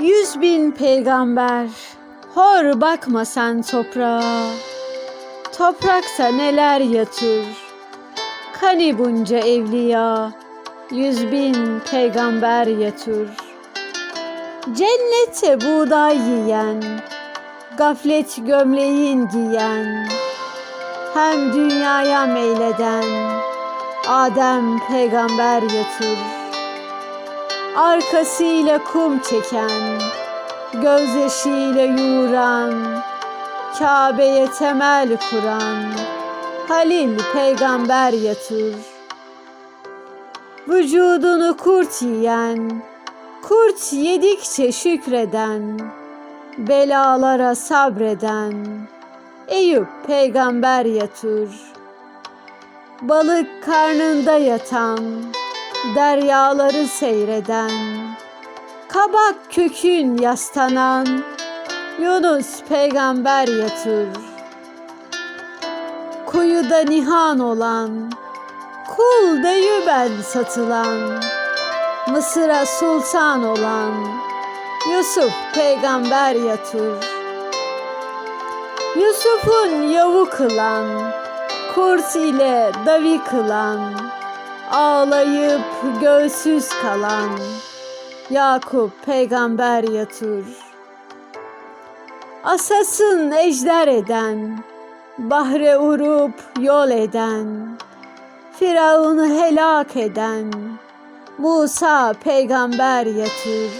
Yüz bin peygamber, hor bakma sen toprağa. Topraksa neler yatır, kani bunca evliya, yüz bin peygamber yatır. Cennete buğday yiyen, gaflet gömleğin giyen, hem dünyaya meyleden, Adem peygamber yatır. Arkasıyla kum çeken, gözyaşıyla yoğuran, Kabe'ye temel kuran, Halil peygamber yatır. Vücudunu kurt yiyen, kurt yedikçe şükreden, belalara sabreden, Eyüp peygamber yatır. Balık karnında yatan, deryaları seyreden, kabak kökün yaslanan, Yunus peygamber yatır. Kuyuda nihan olan, kul deyüben satılan, Mısır'a sultan olan, Yusuf peygamber yatır. Yusuf'un yavu kılan, kurt ile davi kılan, ağlayıp göğsüz kalan, Yakup peygamber yatır. Asasın ejder eden, bahre urup yol eden, Firavun'u helak eden, Musa peygamber yatır.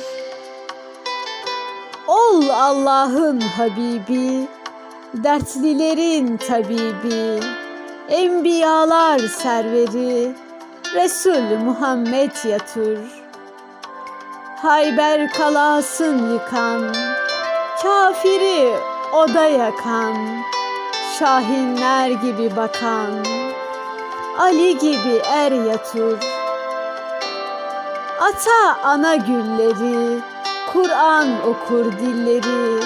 Ol Allah'ın Habibi, dertlilerin tabibi, enbiyalar serveri, Resul Muhammed yatır. Hayber kalasın yıkan, kafiri oda yakan, şahinler gibi bakan, Ali gibi er yatır. Ata ana gülleri, Kur'an okur dilleri,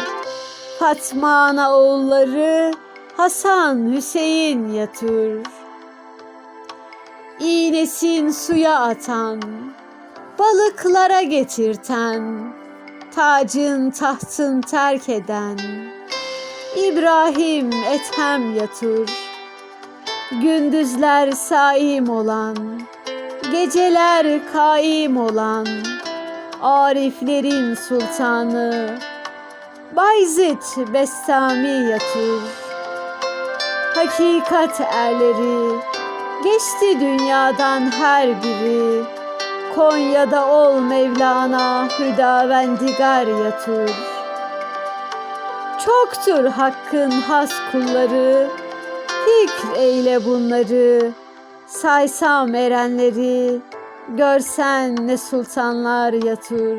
Fatma ana oğulları, Hasan Hüseyin yatır. İğnesin suya atan, balıklara getirten, tacın tahtın terk eden, İbrahim Ethem yatır. Gündüzler saim olan, geceler kaim olan, Ariflerin sultanı, Bayezid Bestami yatır. Hakikat erleri, geçti dünyadan her biri, Konya'da ol Mevlana, Hüdavendigar yatır. Çoktur hakkın has kulları, fikr eyle bunları, Saysam erenleri, görsen ne sultanlar yatır.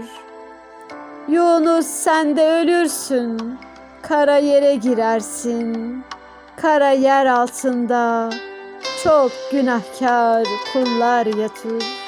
Yunus sen de ölürsün, kara yere girersin. Kara yer altında çok günahkar kullar yatır.